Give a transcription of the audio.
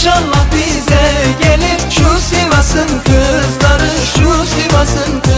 İnşallah bize gelir şu Sivas'ın kızları şu Sivas'ın